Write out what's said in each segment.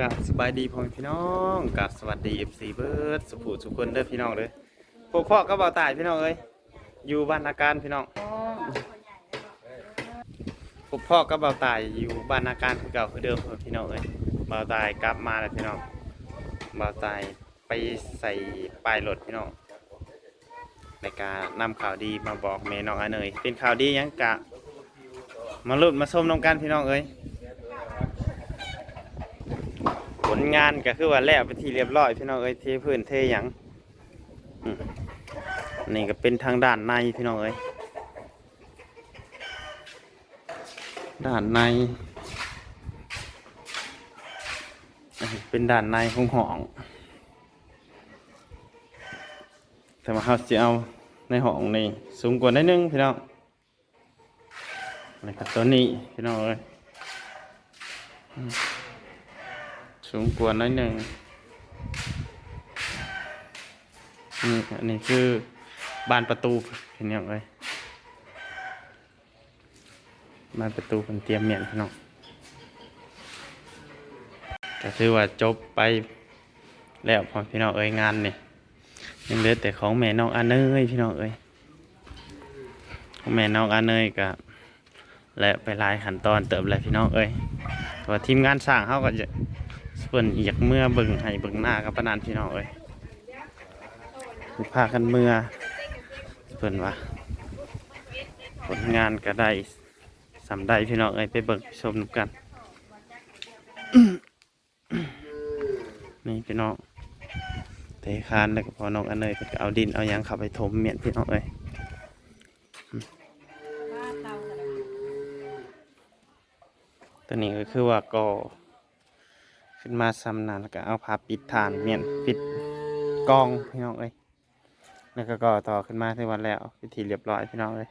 กับสบายดีพ่อแม่พี่น้องกับสวัสดีเอฟซีเบิร์ดสุภูสุคนเด้อพี่น้องเลยพวกพ่อก็เบาตายพี่น้องเอ้ยอยู่บ้านนาการพี่น้องพวกพ่อก็เบาตายอยู่บ้านนาการคือเก่าคือเดิมพี่น้องเอ้ยเบาตายกลับมาแล้วพี่น้องเบาตายไปใส่ป้ายรถพี่น้องในการนำข่าวดีมาบอกเมน้องอเนยเป็นข่าวดียังกะ มาลุ้นมาชมน้องกันพี่น้องเอ้ย ผ ลงานก็คือว่าแล้วไปนที่เรียบร้อยพี่น้องเอ้ยเทพื้นเทหยังนี่ก็เป็นทางด้านในพี่น้องเอ้ยด้านใน เป็นด้านในของห้องแต่ว่าเราจะเอาในห้องนี่สูงกว่านิดนึงพี่น้องนี่ครับตัวนี้พี่น้องเอ้ย สูงกว่าน้อยหนึ่งนี่อันนี้คือบานประตูเห็นอยังไงบานประตูเป็นเตรียมเมียนพี่น้องก็คือว่าจบไปแล้วพอพี่น้องเอ้ยงานนี่ยังเหลือแต่ของแม่น้องอาเนยพี่น้องเอ้ยของแม่น้องอาเนยกับและไปลายขั้นตอนเติบเลยพี่น้องเอ้ยว่าทีมงานสร้างเขาก็จะ พิ่นอยากเมื่อเบิ่งให้เบิ่งหน้ากับปานานพี่น้องเอ้ยสิพากันเมื่อเพิ่นว่าผลงานก็ได้สำได้พี่น้องเอ้ยไปเบิ่งชมกันนี่พี่น้องเทคานแล้วก็พอน้องอันเนยเพิ่นก็เอาดินเอายังเข้าไปถมเมียนพี่น้องเอ้ยตัวนี้ก็คือว่าก่อ ขึ้นมาซ้ำนานแล้วก็เอาผ้าปิดฐานเมียนปิดกองพี่น้องเอ้ยแล้วก็ก่อต่อขึ้นมาที่วันแล้วพิธีเรียบร้อยพี่น้องเอ้ย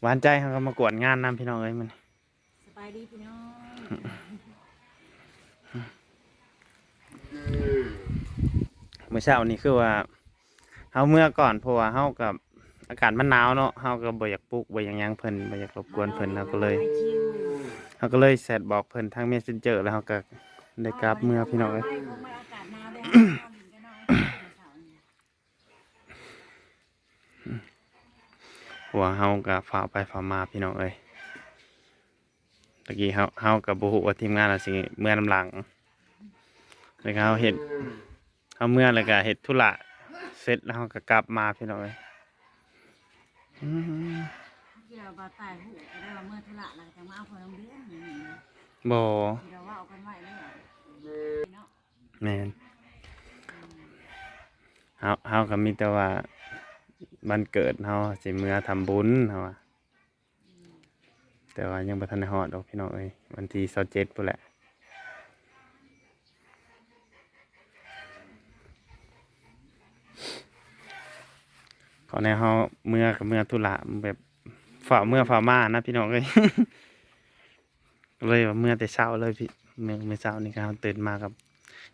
หวานใจเขาก็มากวดงานนำพี่น้องเอ้ยมันสบายดีพี่น้องเมื่อเช้านี้คือว่าเฮาเมื่อก่อนเพราะว่าเฮากับอากาศมันหนาวเนาะเฮาก็บ่อยากปลุกบ่อยากยังเพิ่นบ่อยากรบกวนเพิ่นเฮาก็เลย เขาก็เลยแซดบอกเพิ่นทางเมสเซนเจอร์แล้วเขาก็ได้กลับเมื่อพี่น้องเอ้ยไปคงมาอากาศหนาวได้นอนกันหน่อยเช้านี้หัวเฮากับฝ่าไปฝ่ามาพี่น้องเอ้ยตะกี้เฮาเฮากับบุหุว่าทีมงานอะสิเมื่อนำหลังแล้วก็เฮาเฮ็ดเฮาเมื่อแล้วก็เฮ็ดธุระเสร็จแล้วเฮาก็กลับมาพี่น้องเอ้ยอืม ที่เราบาตายหูได้ว่าเมื่อทุระเราจะมาเอาพลังเบี้ยนี่นะบ่ที่เราว่าเอากันไว้เลยเนาะแม่นเฮาเฮาก็มีแต่ว่าวันเกิดเฮาสิเมื่อทำบุญเฮาวแต่ว่ายังบ่ทันได้ฮอดดอกพี่น้องเอ้ยวันที่27พุ่นแหละขอแนเฮาเมื่อกับเมื่อธุระแบบ ฝ่าเมื่อฝ่ามานะพี่น้องเอ้ยเลยว่าเมื่อแต่เช้าเลยพี่เมื่อเมื่อเช้านี่ครับตื่นมากับ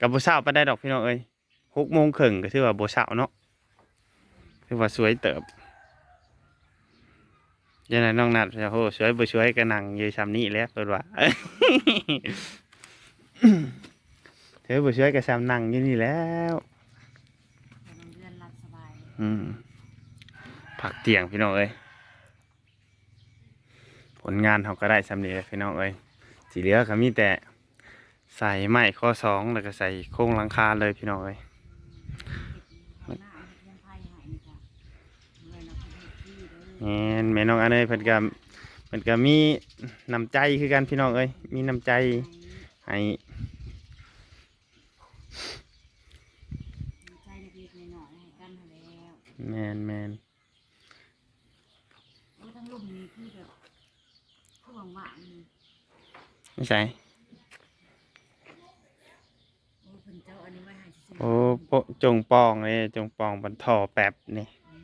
กับบ่เช้าไปได้ดอกพี่น้องเอ้ยหกโมงครึ่งก็ถือว่าบ่เช้าเนาะถือว่าสวยเติบยังไงน้องนัดโอ้โหสวยบ่สวยก็นั่งอยู่ซ้ำนี้แหล้วเพิ่นว่าเธอบ่สวยก็ซ้ำนั่งอยู่นี่แล้วพลังเดือนรับสบาย อืมผักเตียงพี่น้องเอ้ย ผลงานเขาก็ได้สำเร็จแล้วพี่น้องเอ้ยสีเหลือก็มีแต่ใส่ไม้ข้อสองแล้วก็ใส่โครงหลังคาเลยพี่น้องเอ้ยเนี่แม่นแม่น้องอันเอ้ยเพิ่นก็เพิ่นก็มีน้ำใจคือกันพี่น้องเอ้ยมีน้ำใจให้แมนแมนทั้งลุ่มนี้คือแบบ คือหวานๆนี่ไม่ใช่โอ้เพิ่นเจ้าอันนี้ไว้ให้ซื่อๆโอ้โปะจงปองเลยจงปองบนท่อแป๊บนี่อื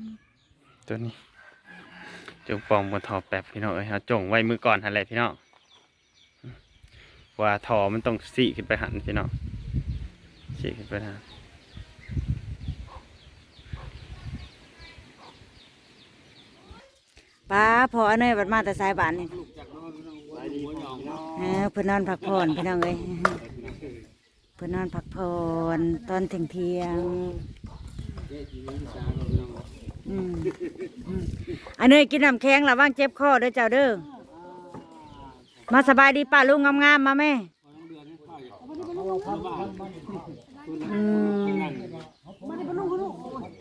มตัวนี้จงปองบนท่อแป๊บพี่น้องเอ้ยเอาจงไว้มือก่อนหันแหละพี่น้องว่าท่อมันต้องสีขึ้นไปหันพี่น้องสีขึ้นไปหัน ป้าพออันนี้บัดมาแต่สายบ้านนี่จากน้อยพี่น้องหัวหยอองเนาะเออเพิ่นนอนพักผ่อนพี่น้องเอ้ยเพิ่นนอนพักผ่อนตอนเที่ยงเที่ยงเด็กหญิงสาวน้องๆอืมอืมอันนี้กินน้ำแข็งระวังเจ็บคอเด้อเจ้าเด้อมาสบายดีป้าลุงงามๆมาแม่พอน้องเดือนให้ข้าวอย่างเขาบ้านอืม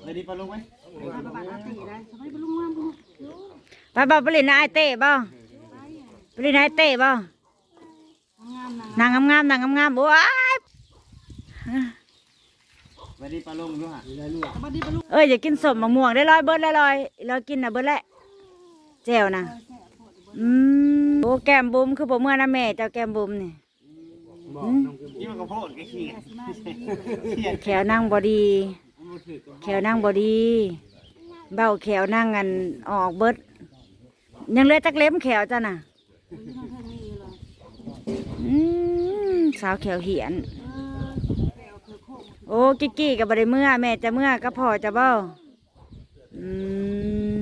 เลยดีปะลุงไหม ไปบ่ไปเล่นนายเต้บ่ไปเล่นนายเต้บ่นางงามๆนางงามๆโอ้ยเลยดีปะลุงอยู่ฮะได้ลูกเอ้ยอย่ากินสมมะม่วงได้ร้อยเบิดได้ร้อยร้อยกินน่ะเบิดแหละแจ่วนะอืมโอ้แก้มบุ๋มคือบ่เมื่อนะแม่เจ้าแก้มบุ๋มนี่บอกน้องคือนี่มันก็โพดก็ขี้เขียนแขวนั่งบอดีมือถือกับแขวนั่งบอดี เบ้าแขวนั่งกันออกเบิด ยังเหลือจักเล็มแขวจ้ะน่ะอืมสาวแขวเหียน โอ้กิกกี้กับบริเมื่อ แม่จะเมื่อก็พอจะเบ้าอืม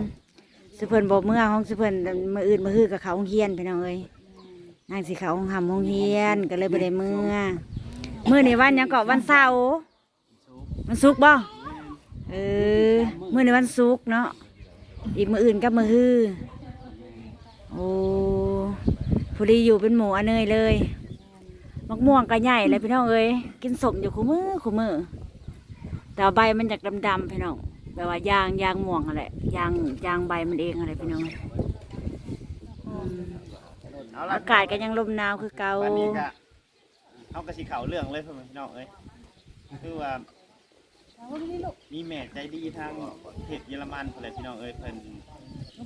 สุเพิ่นบอกเมื่อห้องสุเพิ่นมืออื่นมือฮือกับเขาโรงเฮียนพี่น้องเอ้ยนางสิเขาห้องหำห้องเฮียนก็เลยบริเมื่อเมื่อในวันยังเกาะวันเสาร์วันศุกบ่เออเมื่อในวันศุกเนาะอีกมืออื่นกับมือฮือ โอ้ผู้ดีอยู่เป็นหมูอเนยเลยมักม่วงก็ใหญ่เลยพี่น้องเอ้ยกินสมอยู่คู่มือคู่มือแต่ใบมันจากดำๆพี่น้องแบบว่ายางยางม่วงอะไรยางยางใบมันเองอะไรพี่น้องอากาศก็ยังลมหนาวคือเก่าวันนี้ก็เอากระสีเขาเรื่องเลยพี่น้องเอ้ยคือว่ามีแม่ใจดีทางประเทศเยอรมันเพื่อนพี่น้องเอ้ยเพิ่น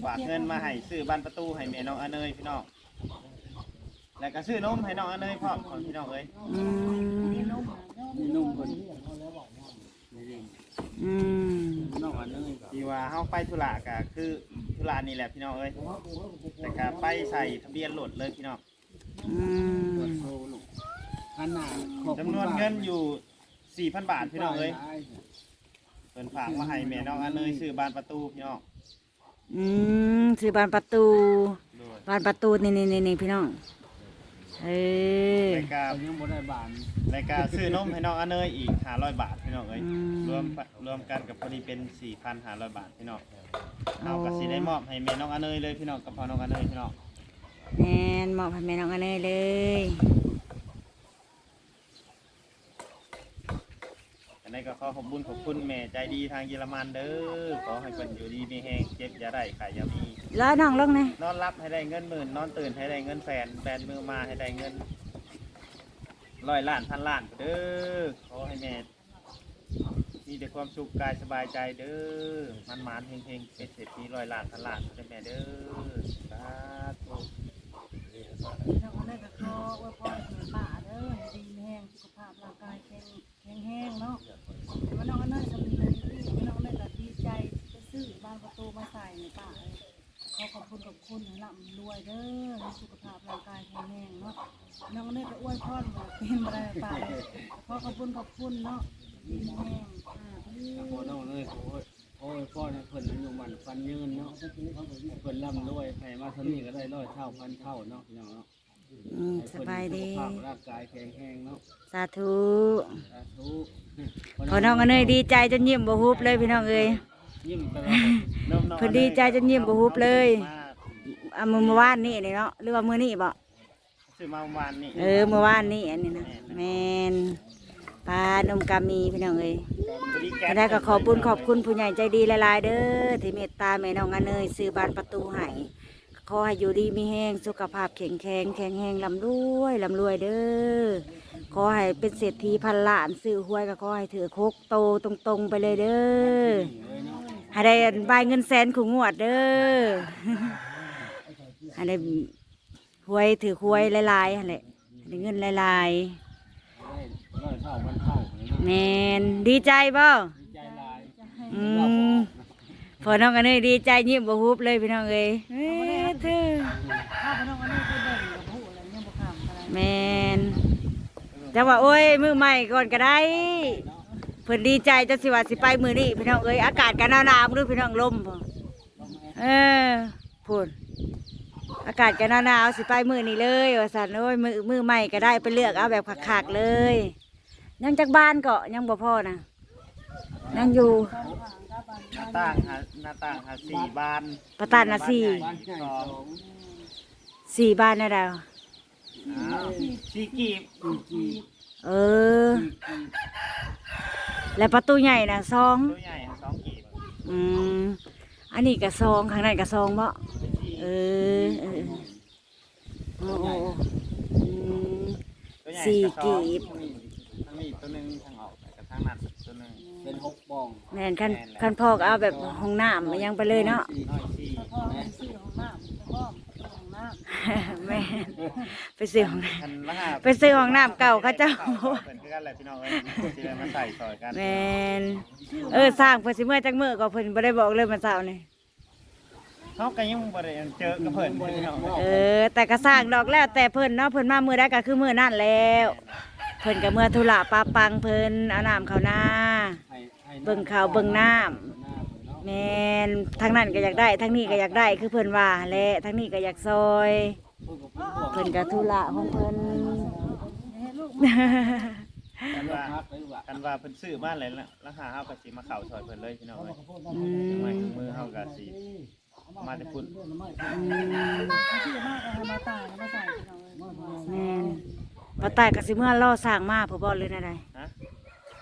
ฝากเงินมาให้ซื้อบ้านประตูให้แม่น้องอเนยพี่น้องแล้วก็ซื้อนมให้น้องอเนยพร้อมของพี่น้องเอ้ยอืมมีนุ่มคนอืมน้องอันนึงที่ว่าเฮาไปธุระก็คือธุระนี่แหละพี่น้องเอ้ยแต่ก็ไปใส่ทะเบียนรถเลยพี่น้องอืมโตลูกขนาดจำนวนเงินอยู่ 4,000 บาทพี่น้องเอ้ยเพิ่นฝากมาให้แม่น้องอเนยซื้อบ้านประตูพี่น้อง อืมซื้อบานประตูโดยบานประตูนี่นี่นี่นี่พี่น้อง เออแล้วก็เขายังบ่ได้บานแล้วก็ซื้อนมให้น้องอเนยอีก500บาทพี่น้องเอ้ยอืม รวมรวมกันกับพอดีเป็น4,500บาทพี่น้องเอาก็สิได้มอบให้แม่น้องอเนยเลยพี่น้องกับพ่อน้องอเนยพี่น้องแมนมอบให้แม่น้องอันเนยเลย อันนี้ก็ขอขอบคุณขอบคุณแม่ใจดีทางเยอรมันเด้อขอให้เพิ่นอยู่ดีมีแฮงเจ็บอย่าได้ขายอย่ามี แล้วน้องลงนะนอนรับให้ได้เงินหมื่น นอนตื่นให้ได้เงินแสนแบนมือมาให้ได้เงินร้อยล้านพันล้านเด้อขอให้แม่ มีแต่ความสุขกายสบายใจเด้อมันมานๆเฮงๆเป็นเศรษฐีร้อยล้านพันล้านเด้อแม่เด้อสาธุ น้องอันนั้นก็อวยพรว่าเป็นบ่ได้ป้าขอขอบคุณขอบคุณเนาะดีแห้งอ่าพี่พ่อน้องเลยโอ้ยโอ้ยพ่อนะเพิ่นอายุมันฟันยืนเนาะเพิ่นร่ำรวยให้มาเท่านี้ก็ได้ร้อยเท่าพันเท่าเนาะพี่น้องเนาะอืมสบายดี สุขภาพร่างกายแข็งแรงเนาะสาธุสาธุพอน้องอันเนยดีใจจนยิ้มบ่ฮุบเลยพี่น้องเอ้ย ยิ้มตลอดนมน้องเพิ่นดีใจจนยิ้มบ่ฮุบเลยมาเอามือเมื่อวานนี่นี่เนาะหรือว่ามือนี่บ่ ซื้อมาเมื่อวานนี่เออเมื่อวานนี่อันนี้นะแมนปลานมกามีพี่น้องเอ้ยพอดีแกก็ได้ก็ขอบคุญขอบคุณผู้ใหญ่ใจดีหลายๆเด้อที่เมตตาแม่น้องอันเนยซื้อบานประตูให้ขอให้อยู่ดีมีแห้งสุขภาพแข็งแข็งแข็งแรงลำรวยลำรวยเด้อขอให้เป็นเศรษฐีพันล้านซื้อหวยก็ขอให้ถือโคกโตตรงๆไปเลยเด้อให้ได้ใบเงินแสนขู่งวดเด้อให้ได้ หวยถือหวยหลายๆหั่นแหละให้ได้เงินหลายได้ร้อยเท่าพันเท่าเลยๆเนาะแมนดีใจบ่ดีใจหลายอืมพอน้องกันเลยดีใจยิ้มบ่ฮุบเลยพี่น้องเอ้ยเอ้ยเธอถ้าพน้องอันนั้นไปเบิ่งกับผู้อะไรเนี่ยบ่ข้ามอะไรแมนจะว่าโอ้ยมือใหม่ก่อนก็ได้เพิ่นดีใจจนสิว่าสิไปมือนี้พี่น้องเอ้ยอากาศก็หนาวๆดูพี่น้องลมพอเออพูด อากาศก็หนาวๆสิไปมือนี้เลยว่าสันโอ้ยมือมือใหม่ก็ได้ไปเลือกเอาแบบคักๆเลย ยังจากบ้านก็ยังบ่พอนะยังอยู่หน้าต่างหาหน้าต่างหาสี่บานประตานนะสี่บ้านใหญ่สองสี่บ้านนะดาวอ้าวสี่กีบสี่กีบเออ และประตูใหญ่นะสองตัวใหญ่สองกีบอืมอันนี้ก็ซองข้างในก็ซองบ่ เออเออเออโอ้โอ้อืม ตัวใหญ่สี่บสองกีบทางนี้ตัวหนึงทางออกกับทางนั้นตัวหนึงเป็นหกบ้องแม่นคันคันพอกเอาแบบห้องน้ำมายังไปเลยเนาะ สี่น้อยสี่พ่อไปซื้อของน้ำพ่อไปของน้ำแม่นไปซื้อห้องน้ คันละห้าไปซื้อห้องน้ำเก่าเขาเจ้าเป็นคือกันแหละพี่น้องเอ้ยสิได้มาใส่ซอยกันำแม่นเออสร้างเพิ่นสิเมื่อจักมื้อก็เพิ่นบ่ได้บอกเลยมันเช้านี่ เขาก็ยังบ่ได้เจอกับเพิ่นพี่น้องเออ แต่ก็สร้างดอกแล้วแต่เพิ่นเนาะเพิ่นมามื้อใดก็คือมื้อนั้นแล้ว เพิ่นก็เมื่อธุระปาปังเพิ่นเอาน้ำเข้าหน้าให้ให้เบิ่งข่าวเบิ่งน้ำหน้าเพิ่นเนาะแม่นทางนั้นก็อยากได้ทางนี้ก็อยากได้คือเพิ่นว่าและทางนี้ก็อยากซอยเพิ่นก็เป็นห่วงเพิ่นก็ธุระของเพิ่น กันว่าพักไปว่ากันว่าเพิ่นซื้อมาเลยละราคาเฮาก็สิมาเข้าซอยเพิ่นเลยพี่น้องเอ้ยอืไม้มถุงมือเฮาก็สิ มาแต่พุ่นอืมชื่อมากก็ให้มาตายมาใส่เราเลยแม่นป้าตายก็สิเมื่อล่อสร้างมาผู้บ่เลยนะใดฮะ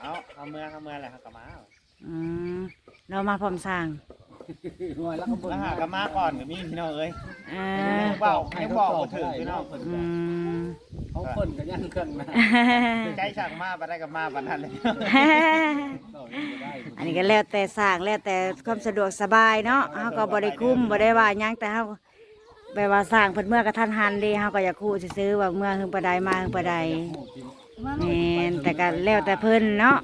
เอาเอาเมื่อเอาเมื่อแหละเฮาก็มาเอาอืมเรามาพร้อมสร้าง หน่วยแล้วก็เบิ่งราคาก็มาก่อนก็มีพี่น้องเอ้ยอ่ายังเว้ายังบอกบ่ถึงพี่น้องอืม เขาเพิ่นก็ยังเครื่องนะใจสั่งมาบ่ได้ก็มาบัดนั้นเลยเรายังบ่ได้อันนี้ก็แล้วแต่สร้างแล้วแต่ความสะดวกสบายเนาะเฮาก็บ่ได้คุ้มบ่ได้ว่าหยังแต่เฮาแบบว่าสร้างเพิ่นเมื่อกระทันหันเด้เฮาก็อยากคู่ซื้อๆว่าเมื่อคือบ่ได้มาคือบ่ได้แม่นแต่ก็แล้วแต่เพิ่นเนาะ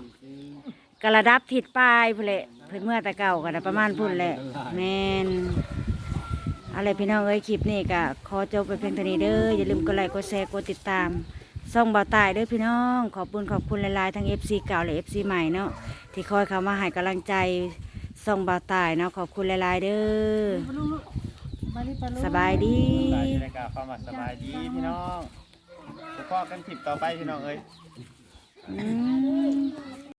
ก็ระดับทิศปลายพุ่นแหละ เพิ่นเมื่อแต่เก่าก็ได้ประมาณพุ่นแหละแม่นอะไรพี่น้องเอ้ยคลิปนี้ก็ขอจบไปเพียงเท่านี้เด้ออย่าลืมกดไลค์กดแชร์กดติดตามส่องเบาตายเด้อพี่น้อง ขอบคุณขอบคุณหลายๆทั้ง FC เก่าและ FC ใหม่เนาะที่คอยเข้ามาให้กำลังใจส่องบ่าวตายเนาะขอบคุณหลายๆเด้อมาดิปลาลูกสบายดีสบายดีเลยก็ความว่าสบายดีพี่น้องพบกันคลิปต่อไปพี่น้องเอ้ยอืม